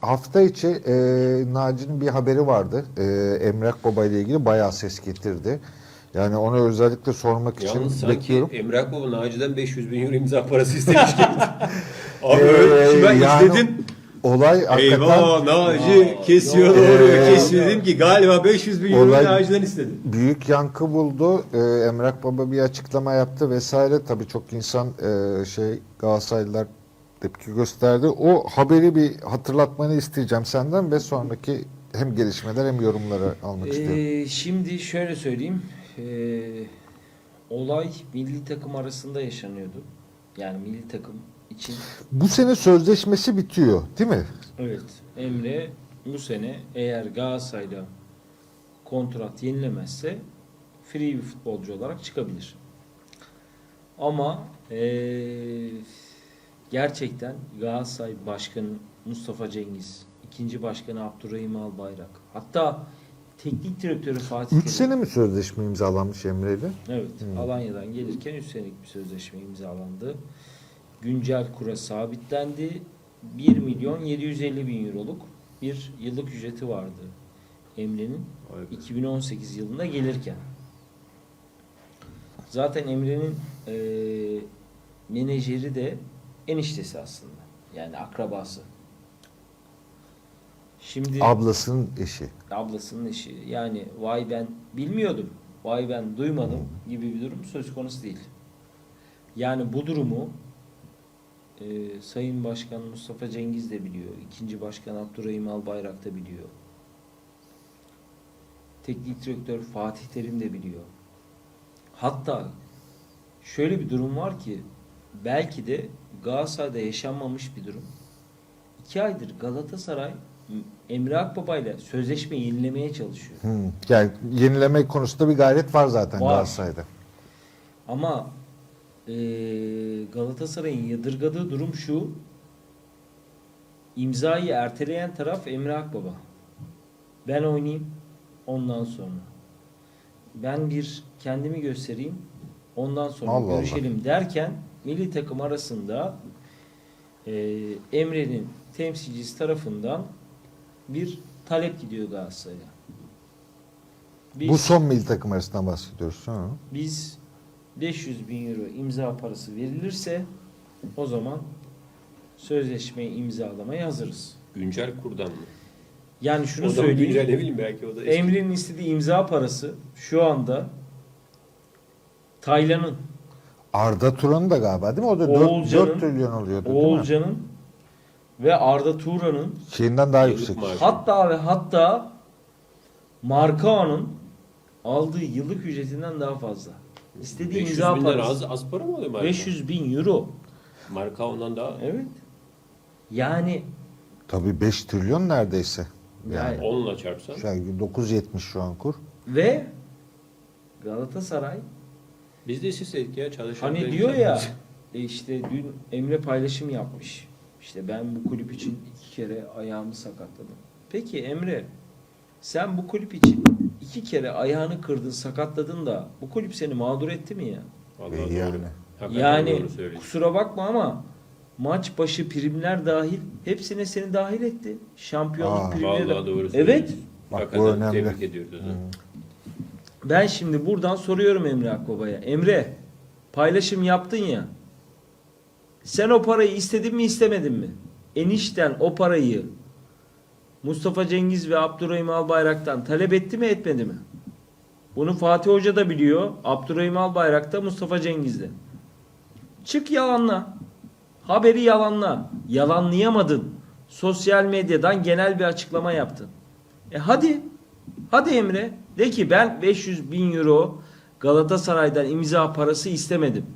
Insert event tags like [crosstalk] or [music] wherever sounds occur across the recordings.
hafta içi e, Naci'nin bir haberi vardı. E, Emrak Baba ile ilgili bayağı ses getirdi. Yani onu özellikle sormak için Yalnız sanki bekliyorum. Emrah Baba Naci'den 500 bin euro imza parası istemiş gibi. [laughs] Abi Ee, şimdi ben yani izledim. Olay hakikaten Eyvah Naci kesiyor doğruyor. Ee, Kesiyor dedim ki galiba 500 bin euro Naci'den istedi. büyük yankı buldu. Ee, Emrak Baba bir açıklama yaptı vesaire. Tabii çok insan e, şey Galatasaraylılar tepki gösterdi. O haberi bir hatırlatmanı isteyeceğim senden ve sonraki hem gelişmeler hem yorumları almak istiyorum. Ee, şimdi şöyle söyleyeyim. Ee, olay milli takım arasında yaşanıyordu. Yani milli takım için Bu sene sözleşmesi bitiyor, değil mi? evet Emre bu sene eğer Galatasaray'la kontrat yenilemezse free bir futbolcu olarak çıkabilir. Ama ee, gerçekten Galatasaray Başkanı Mustafa Cengiz, ikinci başkanı Abdurrahim Albayrak, hatta teknik direktörü Fatih 3 Terim- sene mi sözleşme imzalanmış Emre ile? Evet. Hmm. Alanya'dan gelirken 3 senelik bir sözleşme imzalandı. Güncel kura sabitlendi. 1 milyon 750 bin euroluk bir yıllık ücreti vardı Emre'nin 2018 yılında gelirken. Zaten Emre'nin eee menajeri de eniştesi aslında. Yani akrabası. Şimdi Ablasının eşi. ablasının eşi. Yani vay ben bilmiyordum, vay ben duymadım gibi bir durum söz konusu değil. Yani bu durumu e, Sayın Başkan Mustafa Cengiz de biliyor. ikinci Başkan Abdurrahim Albayrak da biliyor. Teknik direktör Fatih Terim de biliyor. Hatta şöyle bir durum var ki belki de Galatasaray'da yaşanmamış bir durum. İki aydır Galatasaray Emre Akbaba ile sözleşme yenilemeye çalışıyor. Hmm. Yani yenileme konusunda bir gayret var zaten Var. Galatasaray'da. Ama eee, Galatasaray'ın yadırgadığı durum şu. imzayı erteleyen taraf Emre Akbaba. Ben oynayayım ondan sonra. Ben bir kendimi göstereyim ondan sonra Allah Allah. görüşelim derken milli takım arasında eee, Emre'nin temsilcisi tarafından bir talep gidiyor Galatasaray'a. Biz- Bu son milli takım arasından bahsediyoruz. Ha. biz 500 bin euro imza parası verilirse o zaman sözleşmeyi imzalamaya hazırız. Güncel kurdan mı? Yani şunu o da söyleyeyim. güncel ne bileyim belki o da eski. Emre'nin istediği imza parası şu anda Taylan'ın, Arda Turan'ın da galiba değil mi? O da 4, Oğulcan'ın- trilyon oluyordu değil mi? Oğulcan'ın ve Arda Turan'ın Şeyinden daha yüksek. hatta ve hatta Markao'nun aldığı yıllık ücretinden daha fazla. İstediği 500 imza parası az, az para mı Marka? 500 bin euro. Marka ondan daha Evet. Yani Tabii 5 trilyon neredeyse. Yani. Yani- onunla çarpsan. Şu an 9.70 şu an kur. Ve Galatasaray Biz de isteseydik ya çalışan. hani diyor ya e işte dün Emre paylaşım yapmış. İşte ben bu kulüp için iki kere ayağımı sakatladım. Peki Emre sen bu kulüp için iki kere ayağını kırdın sakatladın da bu kulüp seni mağdur etti mi ya? Vallahi doğru. yani. Hakikaten yani doğru kusura bakma ama maç başı primler dahil hepsine seni dahil etti. Şampiyonluk Aa, primleri. Vallahi doğru Evet. söylüyorsun. Bak, Hakikaten bu önemli. Tebrik ediyoruz. zaman. Ben şimdi buradan soruyorum Emre Akbaba'ya. Emre paylaşım yaptın ya. Sen o parayı istedin mi istemedin mi? Enişten o parayı Mustafa Cengiz ve Abdurrahim Albayrak'tan talep etti mi etmedi mi? Bunu Fatih Hoca da biliyor. Abdurrahim Albayrak da Mustafa Cengiz'de. Çık yalanla. Haberi yalanla. Yalanlayamadın. Sosyal medyadan genel bir açıklama yaptın. E hadi. Hadi Emre. De ki ben 500 bin euro Galatasaray'dan imza parası istemedim.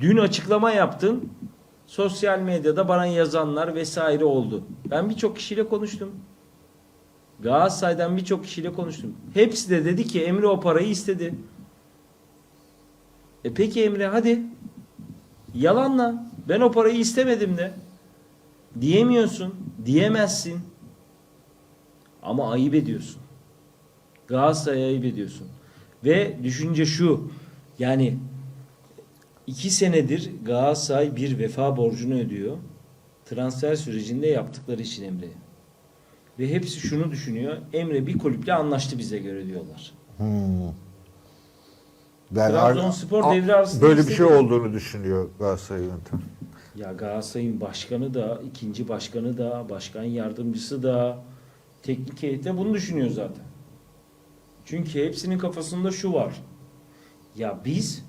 Dün açıklama yaptın. Sosyal medyada bana yazanlar vesaire oldu. Ben birçok kişiyle konuştum. Galatasaray'dan birçok kişiyle konuştum. Hepsi de dedi ki Emre o parayı istedi. E peki Emre hadi. Yalanla. Ben o parayı istemedim de. Diyemiyorsun. Diyemezsin. Ama ayıp ediyorsun. Galatasaray'a ayıp ediyorsun. Ve düşünce şu. Yani iki senedir Galatasaray bir vefa borcunu ödüyor. transfer sürecinde yaptıkları için Emre'ye. Ve hepsi şunu düşünüyor. Emre bir kulüple anlaştı bize göre diyorlar. Hmm. Ben Trabzonspor ar- devre arasında böyle bir şey olduğunu düşünüyor Galatasaray yönetimi. Ya Galatasaray'ın başkanı da, ikinci başkanı da, başkan yardımcısı da, teknik heyette bunu düşünüyor zaten. Çünkü hepsinin kafasında şu var. Ya biz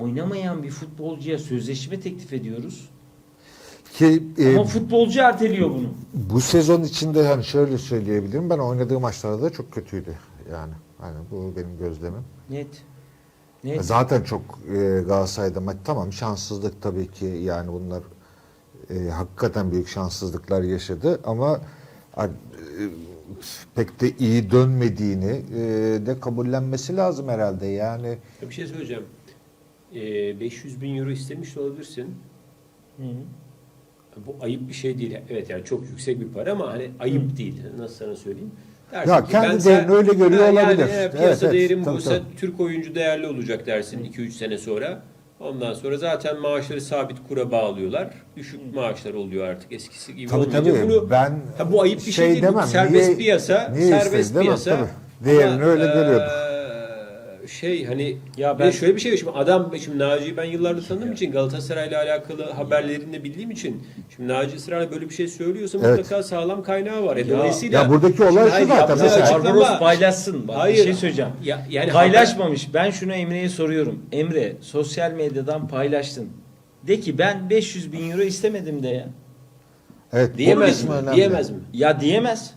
oynamayan bir futbolcuya sözleşme teklif ediyoruz. Ki e, Ama futbolcu erteliyor bunu. bu sezon içinde hani şöyle söyleyebilirim. Ben oynadığı maçlarda da çok kötüydü. Yani hani bu benim gözlemim. Net. Net. Zaten çok e, Galatasaray'da maç tamam şanssızlık tabii ki yani bunlar e, hakikaten büyük şanssızlıklar yaşadı ama e, pek de iyi dönmediğini e, de kabullenmesi lazım herhalde yani. Bir şey söyleyeceğim. Ee, 500 bin euro istemiş de olabilirsin. Hı. Bu ayıp bir şey değil. Evet yani çok yüksek bir para ama hani ayıp değil. Nasıl sana söyleyeyim? Dersin Ya ki kendi ben değerini öyle görüyor Ha, olabilir. Yani, e, piyasa Evet, evet. değerim Tabii, buysa tabii. Türk oyuncu değerli olacak dersin 2-3 sene sonra. Ondan sonra zaten maaşları sabit kura bağlıyorlar. Düşük maaşlar oluyor artık eskisi gibi Tabii olmayacak. tabii Bunu, ben ha, bu ayıp bir şey, şey değil. Bu demem, serbest niye- piyasa. niye serbest istedi demem, piyasa. tabii. Değerini Ama, öyle görüyordur. eee, Şey hani Ya ben- şöyle bir şey. Şimdi adam şimdi Naci'yi ben yıllardır tanıdığım için Galatasaray'la alakalı haberlerini de bildiğim için şimdi Naci ısrarla böyle bir şey söylüyorsa Evet. mutlaka sağlam kaynağı var. E, Ya- dolayısıyla Ya buradaki olay şu hayır, zaten, yaptığı mesela- açıklama- Barbaros paylaşsın. Bak, Hayır. Bir şey söyleyeceğim. Ya, yani Paylaşmamış. Ben şunu Emre'ye soruyorum. Emre sosyal medyadan paylaştın. De ki ben 500 bin euro istemedim de ya. Evet, diyemez mi? Diyemez mi? Ya diyemez.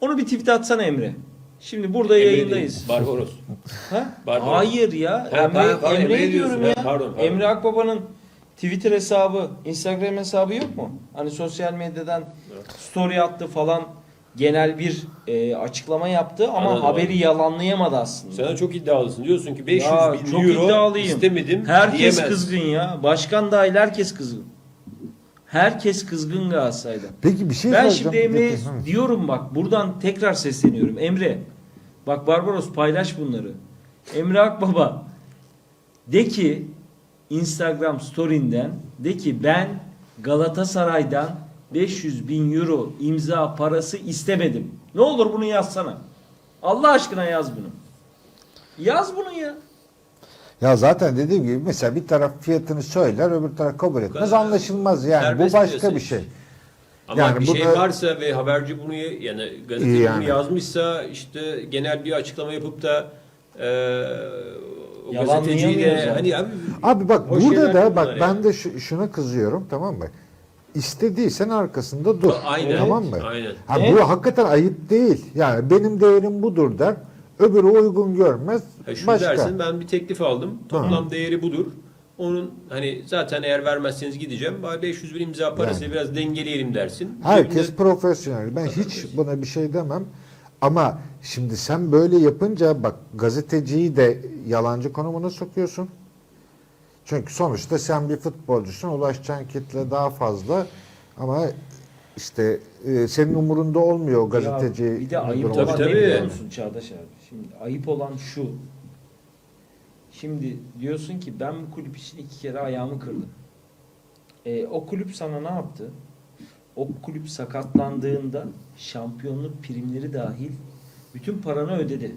Onu bir tweet atsana Emre. Şimdi burada Emre yayındayız. değil, Barbaros. [laughs] Ha? Barbaros. Hayır ya. Ha, Emre, pardon, pardon, Emre Emre diyorum ya. Pardon, pardon. Emre Akbaba'nın Twitter hesabı, Instagram hesabı yok mu? Hani sosyal medyadan story attı falan genel bir e, açıklama yaptı ama Anladım, haberi anladım. yalanlayamadı aslında. Sen çok iddialısın. Diyorsun ki 500 Ya, bin çok euro iddialıyım. istemedim Herkes diyemez. kızgın ya. Başkan dahil herkes kızgın. Herkes kızgın Galatasaray'da. Peki bir şey Ben soracağım. şimdi Emre'ye Hı. diyorum bak buradan tekrar sesleniyorum. Emre bak Barbaros paylaş bunları. Emre Akbaba de ki Instagram story'inden de ki ben Galatasaray'dan 500 bin euro imza parası istemedim. Ne olur bunu yazsana. Allah aşkına yaz bunu. Yaz bunu ya. Ya zaten dediğim gibi mesela bir taraf fiyatını söyler öbür taraf kabul etmez kadar. anlaşılmaz yani Serbest bu başka piyasa bir şey. Ama Yani bir şey burada- varsa ve haberci bunu ya- yani gazeteci İyi yani. bunu yazmışsa işte genel bir açıklama yapıp da e, o Yalanlayamıyoruz gazeteciyle yani. hani abi, Abi bak O burada şeyler da bunlar bak yani. ben de şu- şuna kızıyorum tamam mı? İstediysen arkasında dur. Aynen. Tamam mı? Aynen. Ha, Evet. bu hakikaten ayıp değil. Yani benim değerim budur der. Öbürü uygun görmez. Ha, şunu başka. dersin ben bir teklif aldım. Toplam değeri budur. Onun hani zaten eğer vermezseniz gideceğim. Bari 500 bin imza parası Yani. biraz dengeleyelim dersin. Herkes Cebinde- profesyonel. Ben hiç buna bir şey demem. Ama şimdi sen böyle yapınca bak gazeteciyi de yalancı konumuna sokuyorsun. Çünkü sonuçta sen bir futbolcusun. Ulaşacağın kitle daha fazla. Ama işte e, senin umurunda olmuyor gazeteci. Ya bir de ayıp. Tabii, tabii. Çağdaş abi? Şimdi ayıp olan şu. Şimdi diyorsun ki ben bu kulüp için iki kere ayağımı kırdım. E, o kulüp sana ne yaptı? O kulüp sakatlandığında şampiyonluk primleri dahil bütün paranı ödedi.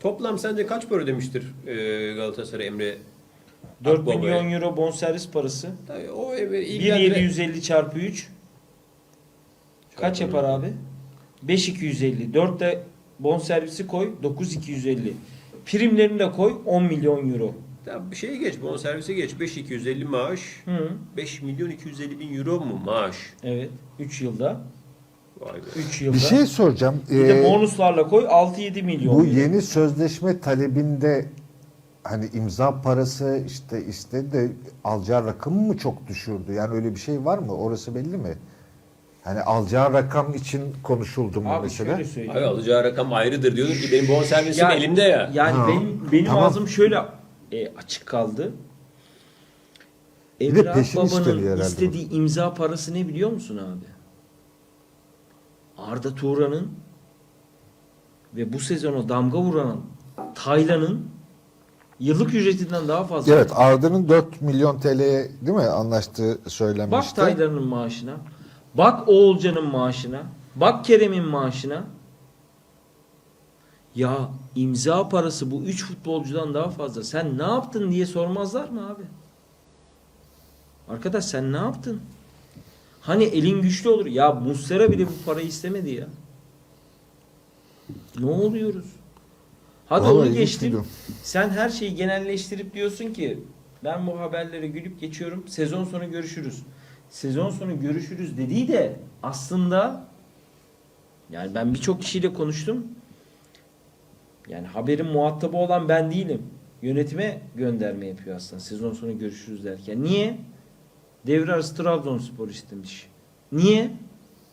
Toplam sence kaç para ödemiştir e, Galatasaray Emre 4 Akbaba'ya? milyon euro bonservis parası. Tabii O Emre ilgilendiren- 1750 çarpı 3 kaç yapar abi? 5250. 4 de bonservisi koy 9250. Primlerini de koy 10 milyon euro. Ya bir şeye geç, bonservise geç. 5250 maaş. Hı. 5 milyon 250 bin euro mu maaş? Evet. 3 yılda. Vay be. 3 yılda. Bir şey soracağım. Bir de Ee, bonuslarla koy 6-7 milyon. bu euro. yeni sözleşme talebinde hani imza parası işte istedi de alacağı rakamı mı çok düşürdü? Yani öyle bir şey var mı? Orası belli mi? Hani alacağı rakam için konuşuldu mu Abi mesela? şöyle söyleyeyim. Abi alacağı rakam ayrıdır diyordur ki benim bonservisim Ya- elimde ya. Yani Ha, benim benim tamam. ağzım şöyle e, açık kaldı. Bir de peşin istedi herhalde bu. istediği imza parası ne biliyor musun abi? Arda Turan'ın ve bu sezona damga vuran Taylan'ın yıllık ücretinden daha fazla. Evet Arda'nın 4 milyon TL'ye değil mi anlaştığı Bak söylenmişti. Taylan'ın maaşına. Bak Oğulcan'ın maaşına. Bak Kerem'in maaşına. Ya imza parası bu 3 futbolcudan daha fazla. Sen ne yaptın diye sormazlar mı abi? Arkadaş sen ne yaptın? Hani elin güçlü olur. Ya Muslera bile bu parayı istemedi ya. Ne oluyoruz? Hadi Vallahi onu geçtim. Sen her şeyi genelleştirip diyorsun ki ben bu haberlere gülüp geçiyorum. Sezon sonu görüşürüz. Sezon sonu görüşürüz dediği de aslında yani ben birçok kişiyle konuştum. Yani haberin muhatabı olan ben değilim. Yönetime gönderme yapıyor aslında sezon sonu görüşürüz derken. Niye? Devre arası Trabzonspor istemiş. Niye?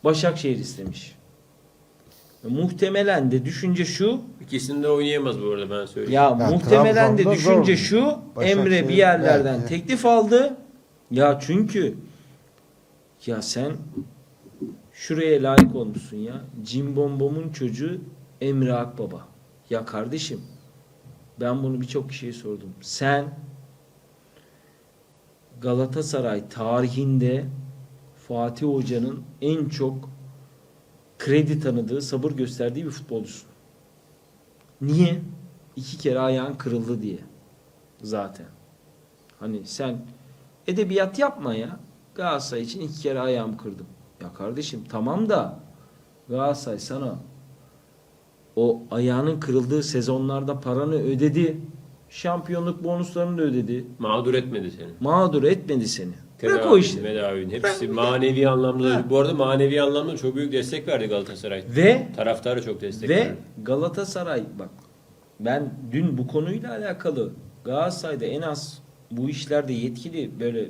Başakşehir istemiş. Muhtemelen de düşünce şu İkisinde oynayamaz bu arada ben söyleyeyim. ya Ya muhtemelen de düşünce zor. şu Emre bir yerlerden belki. teklif aldı. Ya çünkü ya sen şuraya layık olmuşsun ya. Cimbombom'un çocuğu Emre Akbaba. Ya kardeşim ben bunu birçok kişiye sordum. Sen Galatasaray tarihinde Fatih Hoca'nın en çok kredi tanıdığı, sabır gösterdiği bir futbolcusun. Niye? İki kere ayağın kırıldı diye. Zaten. Hani sen edebiyat yapma ya. Galatasaray için iki kere ayağımı kırdım. Ya kardeşim tamam da Galatasaray sana o ayağının kırıldığı sezonlarda paranı ödedi. Şampiyonluk bonuslarını da ödedi. Mağdur etmedi seni. Mağdur etmedi seni. Bırak o işleri. medavin hepsi manevi anlamda. Bu arada manevi anlamda çok büyük destek verdi Galatasaray. Ve Taraftarı çok destek Ve verdi. Galatasaray bak ben dün bu konuyla alakalı Galatasaray'da en az bu işlerde yetkili böyle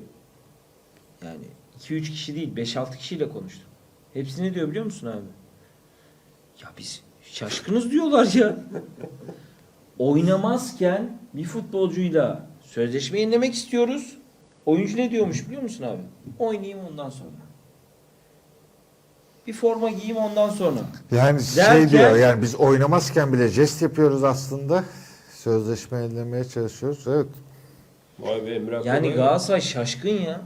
yani 2-3 kişi değil 5-6 kişiyle konuştum. Hepsi ne diyor biliyor musun abi? Ya biz şaşkınız diyorlar ya. Oynamazken bir futbolcuyla sözleşme yenilemek istiyoruz. Oyuncu ne diyormuş biliyor musun abi? Oynayayım ondan sonra. Bir forma giyeyim ondan sonra. Yani Derken- şey diyor yani biz oynamazken bile jest yapıyoruz aslında. Sözleşme ellemeye çalışıyoruz. Evet. Vay be Yani. Galatasaray şaşkın ya.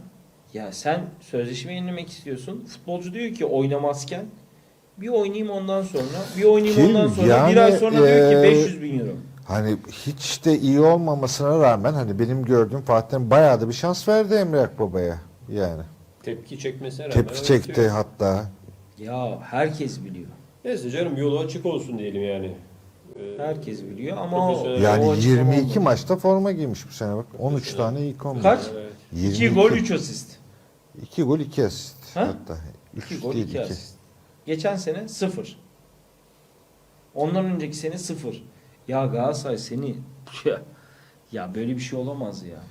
Ya sen sözleşme yenilemek istiyorsun. Futbolcu diyor ki oynamazken bir oynayayım ondan sonra. Bir oynayayım Kim? ondan sonra. Yani, bir ay sonra diyor ki eee, 500 bin euro. Hani hiç de iyi olmamasına rağmen hani benim gördüğüm Fatih'in bayağı da bir şans verdi Emre Akbaba'ya. Yani. Tepki çekmesine rağmen. Tepki çekti oynatıyor. hatta. Ya herkes biliyor. Neyse canım yolu açık olsun diyelim yani. Ee, Herkes biliyor ama o, Profesyonel- Yani o açıklama 22 olmadı. maçta forma giymiş bu sene bak. 13 tane ilk 11. Kaç? Evet. 2 gol 3 asist. 2 gol 2 asist. Ha? Hatta 2 3 gol değil 2 2. asist. Geçen sene 0. Ondan önceki sene 0. Ya Galatasaray seni [laughs] ya böyle bir şey olamaz ya.